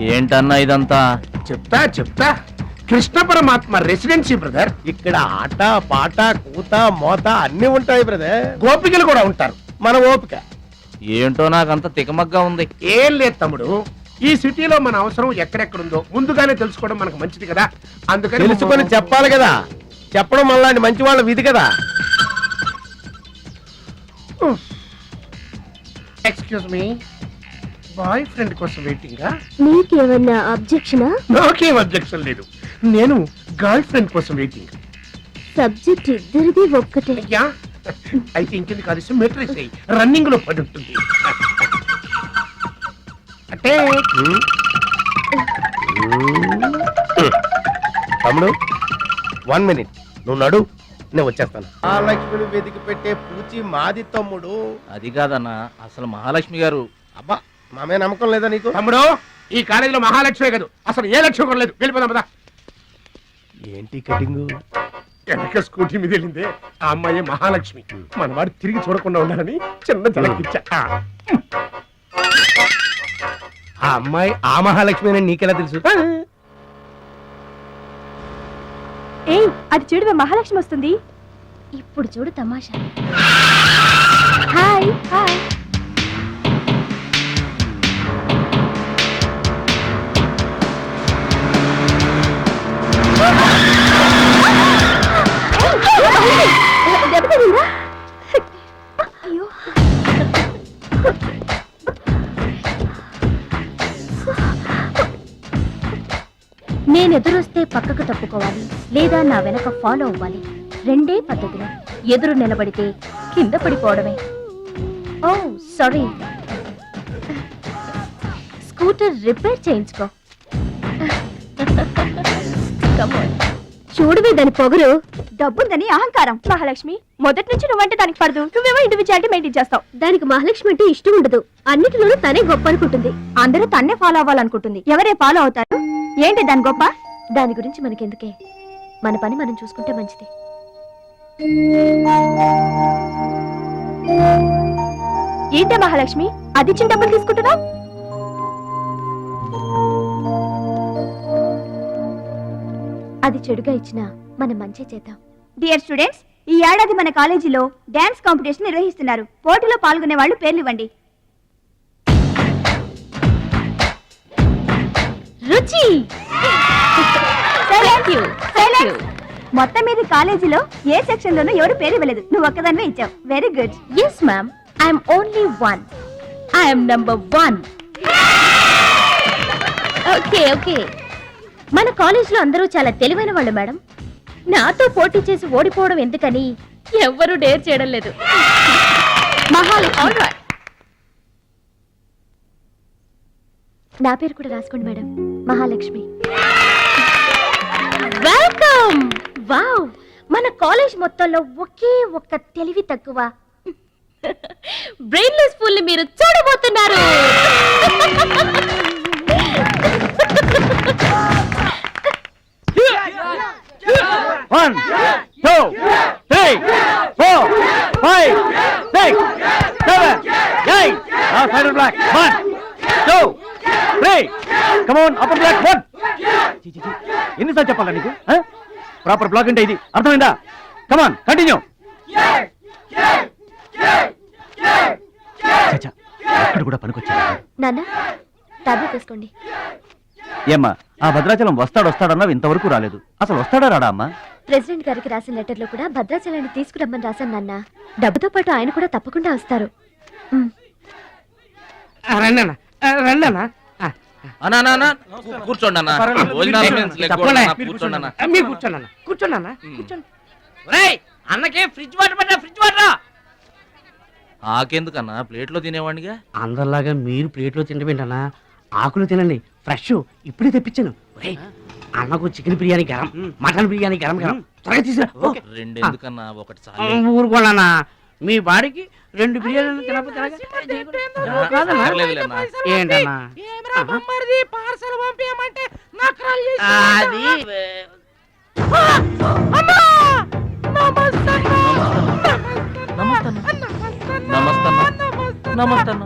ఏంటన్నా ఇదంతా? చెప్తా చెప్తా కృష్ణ పరమాత్మ రెసిడెన్సీ బ్రదర్ ఇక్కడ ఆట పాట కూత మోత అన్ని ఉంటాయి బ్రదర్ గోపికలు కూడా ఉంటారు. మన ఓపిక. ఏంటో నాకంత తికమగ్గా ఉంది. ఏం లేదు తమ్ముడు. ఈ సిటీలో మన అవసరం ఎక్కడెక్కడుందో ముందుగానే తెలుసుకోవడం మనకు మంచిది కదా. అందుకని తెలుసుకొని చెప్పాలి కదా. చెప్పడం మళ్ళీ మంచి వాళ్ళ విధి కదా. ఎక్స్క్యూజ్ మీ బాయ్ ఫ్రెండ్ కోసం వెయిటింగా? నీకేమన్నా అబ్జెక్షనా? నాకేం అబ్జెక్షన్ లేదు. నేను గర్ల్ ఫ్రెండ్ కోసం వెయిటింగ్. సబ్జెక్ట్ ఇద్దరిది ఒక్కటే. అయ్యా అయితే ఇంకెందుకు కాదు మెట్రిక్స్ రన్నింగ్లో పడి ఉంటుంది. అంటే తమ్ముడు వన్ మినిట్ నువ్వు నడు నేను వచ్చేస్తాను. ఆ లక్ష్మిని వెతికి పెట్టే పూచి మాది తమ్ముడు. అది కాదన్నా అసలు మహాలక్ష్మి గారు. అబ్బా మామే నమ్మకం లేదా నీకు? తమ్ముడు ఈ కాలేజీలో మహాలక్ష్మే కాదు. అసలు ఏ లక్ష్యం కూడా లేదు. వెళ్ళిపోదాం పదా. ఏంటి కటింగ్? వెనక స్కూటీ మీద వెళ్ళిందే ఆ అమ్మాయి మహాలక్ష్మి. మనవాడు తిరిగి చూడకుండా ఉండాలని చిన్న జలకిచ్చా ఆ. అమ్మాయి ఆ మహాలక్ష్మి అని నీకెలా తెలుసు? ఏయ్ అది చూడు మహాలక్ష్మి వస్తుంది. ఇప్పుడు చూడు తమాషా. నేను ఎదురొస్తే పక్కకు తప్పుకోవాలి లేదా నా వెనక ఫాలో అవ్వాలి. రెండే పద్ధతులు. ఎదురు నిలబడితే కింద పడిపోవడమే. ఓ సారీ. స్కూటర్ రిపేర్ చేయించుకో. చూడువి దాని పొగరు. డబ్బుందని అహంకారం. మహాలక్ష్మి మొదటి నుంచి నువ్వంటే దానికి పడదు. నువ్వేమో ఇండివిజువాలిటీ మెయింటైన్ చేస్తావు. దానికి మహాలక్ష్మి అంటే ఇష్టం ఉండదు. అన్నిటిలోనూ తనే గొప్ప అనుకుంటుంది. అందరూ తన్నే ఫాలో అవ్వాలనుకుంటుంది. ఎవరే ఫాలో అవుతారు? ఏంటి దాని గొప్ప? దాని గురించి మనకెందుకే? మన పని మనం చూసుకుంటే మంచిది. ఏంటే మహాలక్ష్మి? అది ఇచ్చిన డబ్బులు తీసుకుంటున్నావు? అది చెడుగా ఇచ్చినా మనం మంచి చేద్దాం. డియర్ స్టూడెంట్స్ ఈ ఏడాది మన కాలేజీలో డాన్స్ కాంపిటీషన్ నిర్వహిస్తున్నారు. పోటీలో పాల్గొనే వాళ్ళు పేర్లు ఇవ్వండి. రుచి. మొత్తం మీద కాలేజీలో ఏ సెక్షన్ లోనూ ఎవరు పేరు ఇవ్వలేదు. నువ్వు ఒక్కదానివే ఇచ్చావు. Very good yes ma'am I'm only one I'm number one okay okay మన కాలేజ్లో అందరూ చాలా తెలివైన వాళ్ళు మేడం. నాతో పోటీ చేసి ఓడిపోవడం ఎందుకని? ఎవ్వరూ డేర్ చేయడం లేదు. నా పేరు కూడా రాసుకోండి మేడం. మహాలక్ష్మి. వెల్కమ్ వావ్ మన కాలేజ్ మొత్తంలో ఒకే ఒక్క తెలివి తక్కువ. బ్రెయిన్లెస్ ఫుల్ మీరు చూడబోతున్నారు. One two three four five six seven eight side block one two three come on upper block one ఎన్నిసార్లు చెప్పాలా నీకు? ప్రాపర్ బ్లాక్ అంటే ఇది. అర్థమైందా? కమాన్ కంటిన్యూ అక్కడ కూడా పనికొచ్చా నాన్న టాబ్లెట్ వేసుకోండి. ఏమ్మా ఆ భద్రాచలం వస్తాడు వస్తాడన్నావు ఇంతవరకు రాలేదు. అసలు వస్తాడా రాడా అమ్మా? ప్రెసిడెంట్ గారికి రాసిన లెటర్లో కూడా భద్రాచలాన్ని తీసుకురమ్మని రాశాను నాన్న. డబ్బుతో పాటు ఆయన కూడా తప్పకుండా వస్తారు. కూర్చోండి కూర్చోండి. అన్నకే ఫ్రిడ్జ్ వాటర్ ఫ్రిడ్జ్ వాటర్? ఆకెందుకన్నా? ప్లేట్లో తినేవాడిగా అందరిలాగా మీరు ప్లేట్లో తినబెంటనా ఆకులు తినండి. ఫ్రెష్. ఇప్పుడే తెప్పించాను. అన్నకు చికెన్ బిర్యానీ గరం మటన్ బిర్యానీ గరం గరం. త్వరగా తీసుకురా ఓ. రెండు ఎందుకన్నా? ఒకటి చాలు. ఊరుకోనన్నా. మీ బాడీకి రెండు బిర్యానీలు తినకపోతే. ఏంటన్నా? అది. నమస్తే అన్న. నమస్తే అన్న.